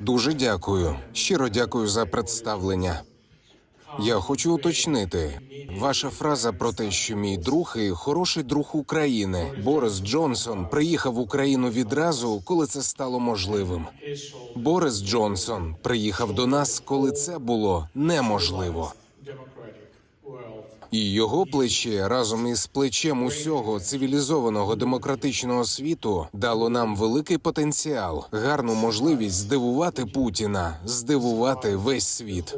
Дуже дякую. Щиро дякую за представлення. Я хочу уточнити. Ваша фраза про те, що мій друг і хороший друг України Борис Джонсон приїхав в Україну відразу, коли це стало можливим. Борис Джонсон приїхав до нас, коли це було неможливо. І його плече разом із плечем усього цивілізованого демократичного світу дало нам великий потенціал, гарну можливість здивувати Путіна, здивувати весь світ.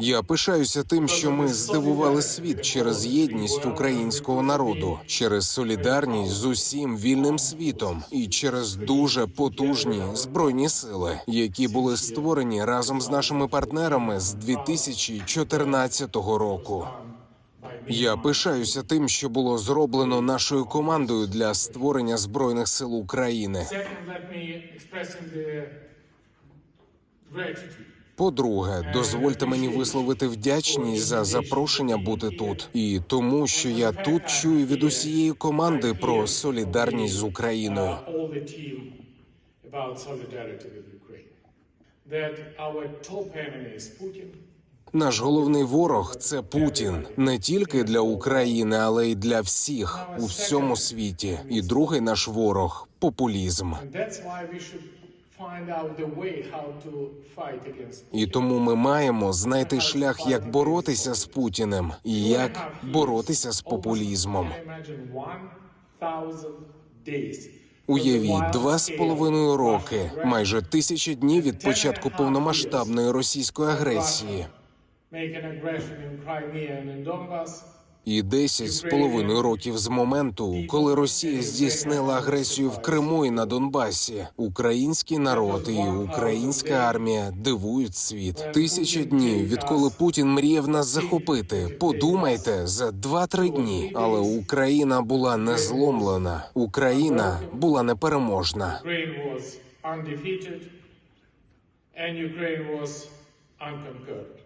Я пишаюся тим, що ми здивували світ через єдність українського народу, через солідарність з усім вільним світом і через дуже потужні збройні сили, які були створені разом з нашими партнерами з 2014 року. Я пишаюся тим, що було зроблено нашою командою для створення збройних сил України. По-друге, дозвольте мені висловити вдячність за запрошення бути тут і тому, що я тут чую від усієї команди про солідарність з Україною. Наш головний ворог це Путін не тільки для України, але й для всіх у всьому світі. І другий наш ворог популізм. І тому ми маємо знайти шлях, як боротися з Путіним і як боротися з популізмом. Can you imagine 1,000 days. Уявіть, два з половиною роки, майже тисяча днів від початку повномасштабної російської агресії, І десять з половиною років з моменту, коли Росія здійснила агресію в Криму і на Донбасі. Український народ і українська армія дивують світ. Тисяча днів, відколи Путін мріяв нас захопити. Подумайте за два-три дні. Але Україна була не зломлена. Україна була непереможна. Ukraine was undefeated and Ukraine was unconquered.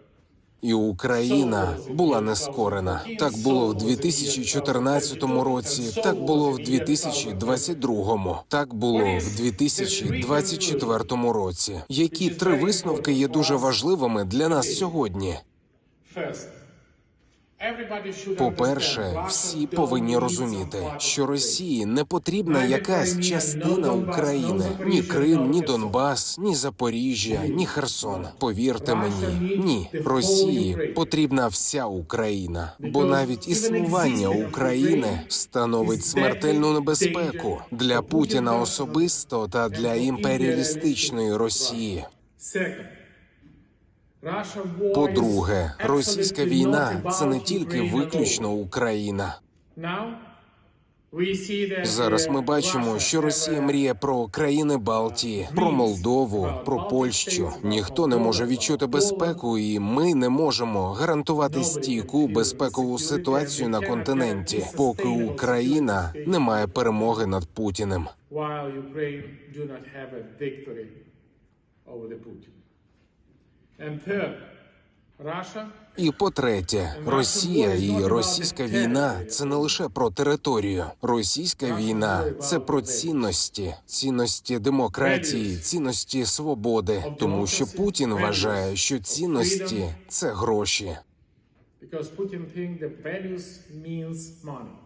І Україна була нескорена. Так було в 2014 році, так було в 2022, так було в 2024 році. Які три висновки є дуже важливими для нас сьогодні? По-перше, всі повинні розуміти, що Росії не потрібна якась частина України, ні Крим, ні Донбас, ні Запоріжжя, ні Херсон. Повірте мені, ні, Росії потрібна вся Україна, бо навіть існування України становить смертельну небезпеку для Путіна особисто та для імперіалістичної Росії. По-друге, російська війна це не тільки виключно Україна. Зараз ми uh, бачимо, що Росія мріє про країни Балтії, про Молдову, про Польщу. Ніхто не може відчути безпеку, і ми не можемо гарантувати стійку безпекову ситуацію на континенті, поки Україна не має перемоги над Путіним. І по-третє, Росія і російська війна це не лише про територію. Російська війна це про цінності, цінності демократії, цінності свободи, тому що Путін вважає, що цінності це гроші. because Putin think that values means money. This is Putin understanding of the situation.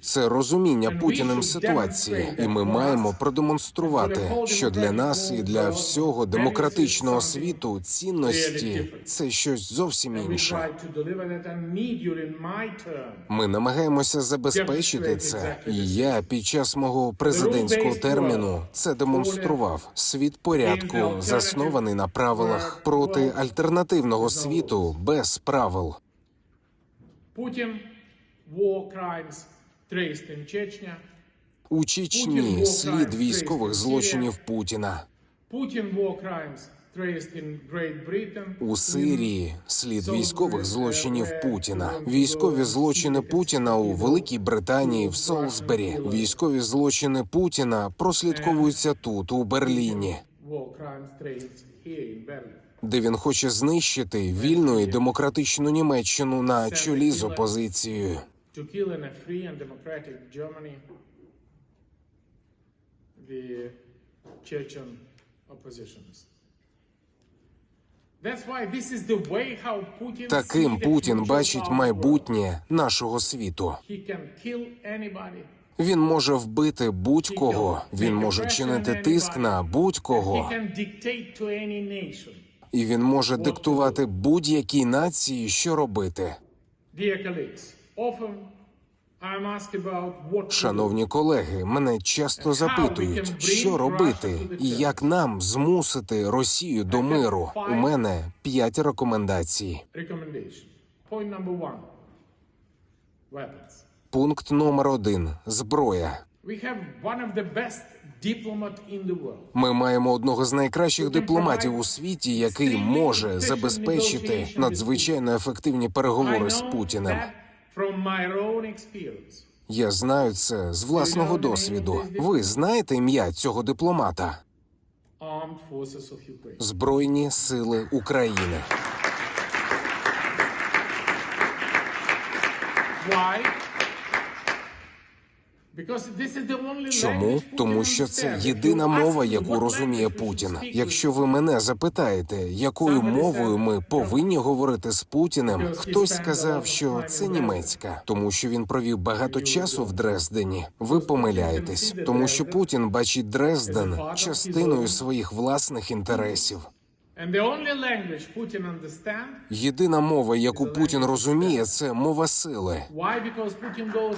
Це розуміння Путіним ситуації, і ми маємо продемонструвати, що для нас і для всього демократичного світу цінності це щось зовсім інше. Ми намагаємося забезпечити це, і я під час мого президентського терміну це демонстрував. Світ порядку заснований на правилах проти альтернативного світу без правил. Putin war crimes traced in Chechnya. У Чечні слід військових злочинів Путіна. Putin war crimes traced in Great Britain. У Сирії слід військових злочинів Путіна. Військові злочини Путіна у Великій Британії в Солсбері. Військові злочини Путіна прослідковуються тут, у Берліні. Де він хоче знищити вільну і демократичну Німеччину на чолі з опозицією. Таким Путін бачить майбутнє нашого світу. Він може вбити будь-кого. Він може чинити тиск на будь-кого, і він може диктувати будь-якій нації, що робити. Шановні колеги, мене часто запитують, що робити і як нам змусити Росію до миру. У мене п'ять рекомендацій. Пункт номер один зброя. Ми маємо одного з найкращих дипломатів у світі, який може забезпечити надзвичайно ефективні переговори з Путіним. Я знаю це з власного досвіду. Ви знаєте ім'я цього дипломата? Збройні сили України. Why? Because this is the only Чому? Тому що це єдина мова, яку розуміє Путін. Якщо ви мене запитаєте, якою мовою ми повинні говорити з Путіним, хтось сказав, що це німецька, тому що він провів багато часу в Дрездені. Ви помиляєтесь, тому що Путін бачить Дрезден частиною своїх власних інтересів. Єдина мова, яку Путін розуміє, це мова сили. why? Because Putin goes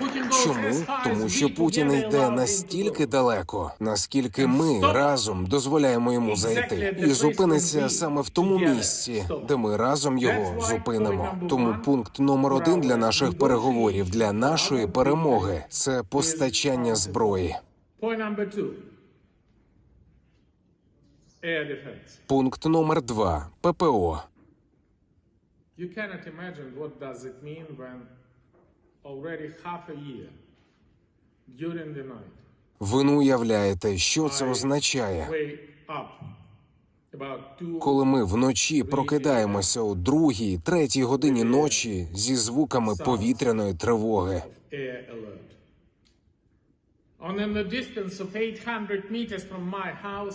Putin goes as Чому? Тому що Путін йде настільки далеко, наскільки ми разом дозволяємо йому зайти, і зупиниться саме в тому місці, де ми разом його зупинимо. Тому пункт номер один для наших переговорів, для нашої перемоги це постачання зброї. Пункт номер два ППО. You cannot imagine what does it mean when already half a year during the night. Ви не уявляєте, що це означає, коли ми вночі прокидаємося у другій, третій годині ночі зі звуками повітряної тривоги.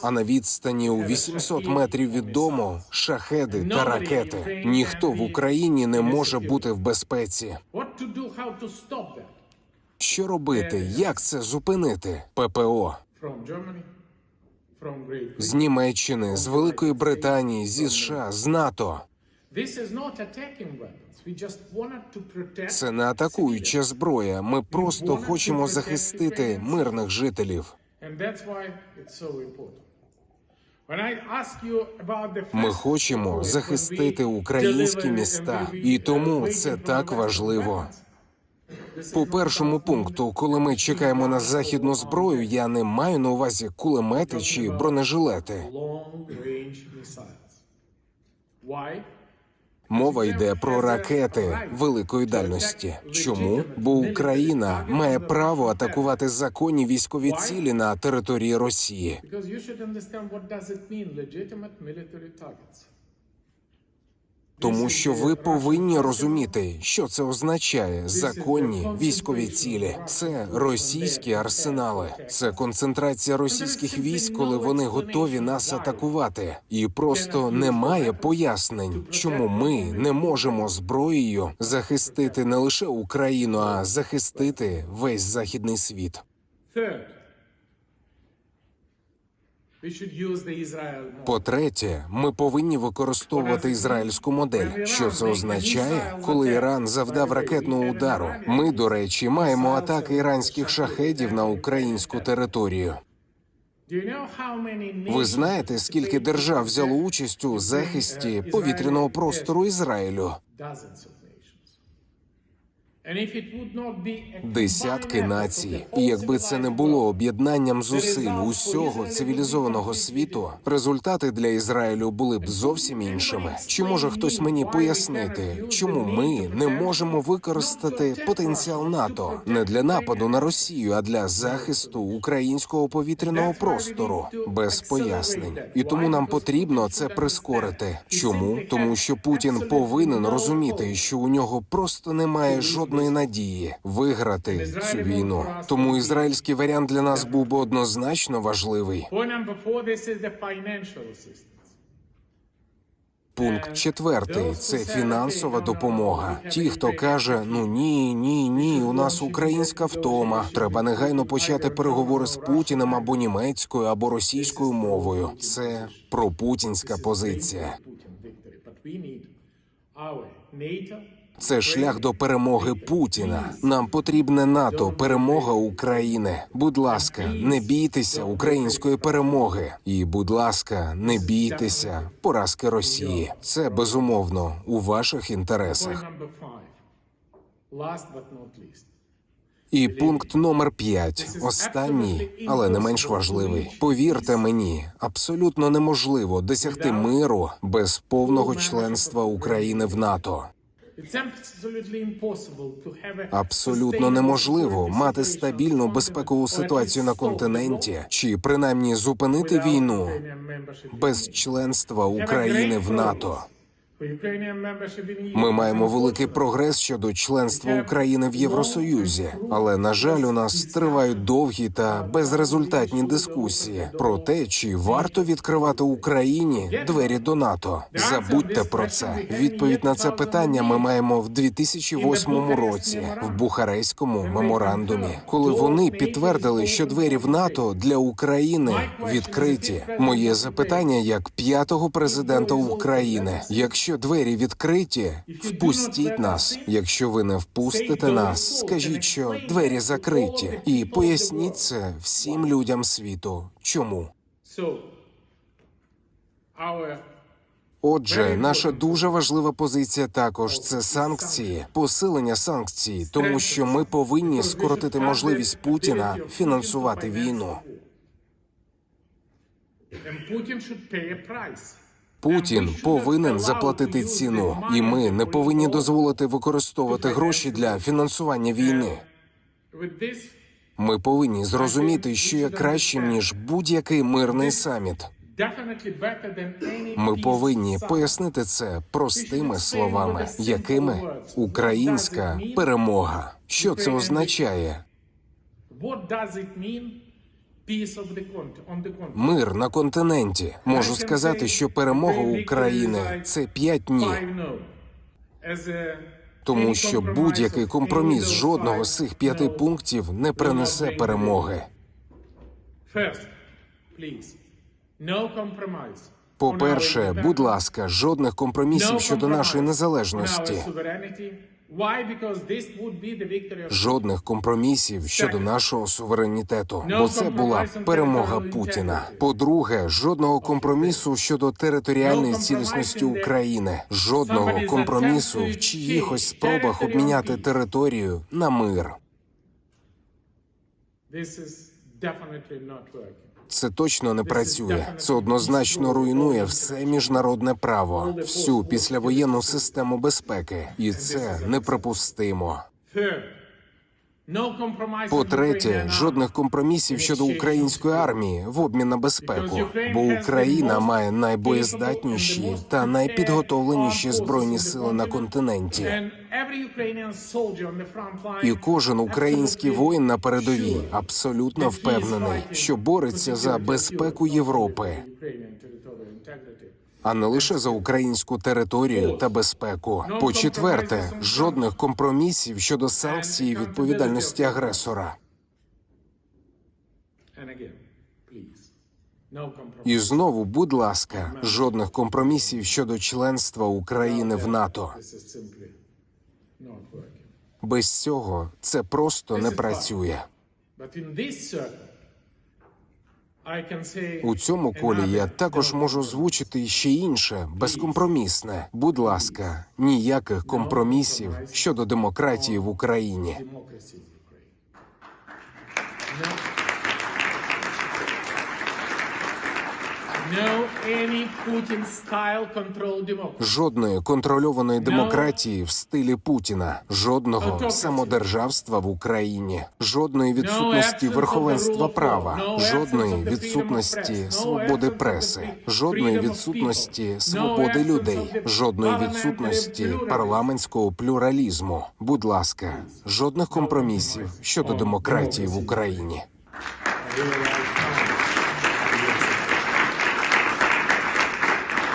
А на відстані у 800 метрів від дому шахеди та ракети. Ніхто в Україні не може бути в безпеці. Що робити? Як це зупинити? ППО з Німеччини, з Великої Британії, зі США, з НАТО. Це не атакуюча зброя. Ми просто хочемо захистити мирних жителів. Ми хочемо захистити українські міста, і тому це так важливо. По першому пункту, коли ми чекаємо на західну зброю, я не маю на увазі кулемети чи бронежилети. Мова йде про ракети великої дальності. Чому? Бо Україна має право атакувати законні військові цілі на території Росії. Because you should understand what does it mean, legitimate military targets. Тому що ви повинні розуміти, що це означає законні військові цілі. Це російські арсенали, це концентрація російських військ, коли вони готові нас атакувати. І просто немає пояснень, чому ми не можемо зброєю захистити не лише Україну, а захистити весь західний світ. По-третє, ми повинні використовувати ізраїльську модель. Що це означає, коли Іран завдав ракетного удару? Ми, до речі, маємо атаки іранських шахедів на українську територію. Ви знаєте, скільки держав взяло участь у захисті повітряного простору Ізраїлю? Dozens of nations. And if it would not be a Десятки націй, і якби це не було об'єднанням зусиль усього цивілізованого світу, результати для Ізраїлю були б зовсім іншими. Чи може хтось мені пояснити, чому ми не можемо використати потенціал НАТО не для нападу на Росію, а для захисту українського повітряного простору без пояснень? І тому нам потрібно це прискорити. Чому? Тому що Путін повинен розуміти, що у нього просто немає жодної надії виграти цю війну. Тому ізраїльський варіант для нас був би однозначно важливий. Пункт четвертий це фінансова допомога. Ті, хто каже: ну ні, ні, ні, у нас українська втома. Треба негайно почати переговори з Путіним або німецькою, або російською мовою. Це пропутінська позиція. Це шлях до перемоги Путіна. Нам потрібне НАТО, перемога України. Будь ласка, не бійтеся української перемоги. І, будь ласка, не бійтеся поразки Росії. Це безумовно у ваших інтересах. І пункт номер п'ять, останній, але не менш важливий. Повірте мені, абсолютно неможливо досягти миру без повного членства України в НАТО. Абсолютно неможливо мати стабільну безпекову ситуацію на континенті, чи принаймні зупинити війну без членства України в НАТО. Ми маємо великий прогрес щодо членства України в Євросоюзі, але на жаль, у нас тривають довгі та безрезультатні дискусії про те, чи варто відкривати Україні двері до НАТО. Забудьте про це. Відповідь на це питання ми маємо в 2008 році в Бухарестському меморандумі, коли вони підтвердили, що двері в НАТО для України відкриті. Моє запитання як п'ятого президента України: якщо двері відкриті, впустіть нас. Якщо ви не впустите нас, скажіть, що двері закриті, і поясніть це всім людям світу. Чому? Отже, наша дуже важлива позиція також це санкції, посилення санкцій, тому що ми повинні скоротити можливість Путіна фінансувати війну. Putin should pay a price. Путін повинен заплатити ціну, і ми не повинні дозволити використовувати гроші для фінансування війни. Ми повинні зрозуміти, що є кращим ніж будь-який мирний саміт. Ми повинні пояснити це простими словами, якими українська перемога. Що це означає? Мир на континенті. Можу сказати, що перемога України це п'ять a- тому що будь-який компроміс жодного з цих п'яти пунктів не принесе перемоги. No По-перше, будь ласка, жодних компромісів щодо нашої незалежності. Жодних компромісів щодо нашого суверенітету, бо це була перемога Путіна. По-друге, жодного компромісу щодо територіальної цілісності України, жодного компромісу в чиїхось спробах обміняти територію на мир. This is definitely not working. Це точно не працює. Це однозначно руйнує все міжнародне право, всю післявоєнну систему безпеки, і це неприпустимо. On По-третє, жодних компромісів щодо української армії в обмін на безпеку, бо Україна має найбоєздатніші та найпідготовленіші збройні сили на континенті. І кожен український воїн на передовій абсолютно впевнений, що бореться за безпеку Європи. А не лише за українську територію та безпеку. По четверте, жодних компромісів щодо санкцій і відповідальності агресора. І знову, будь ласка, жодних компромісів щодо членства України в НАТО. Без цього це просто не працює. У цьому колі я також можу озвучити ще інше безкомпромісне. Будь ласка, ніяких компромісів щодо демократії в Україні. Жодної контрольованої демократії в стилі Путіна, жодного самодержавства в Україні, жодної відсутності верховенства права, жодної відсутності свободи преси, жодної відсутності свободи людей, жодної відсутності парламентського плюралізму. Будь ласка, жодних компромісів щодо демократії в Україні.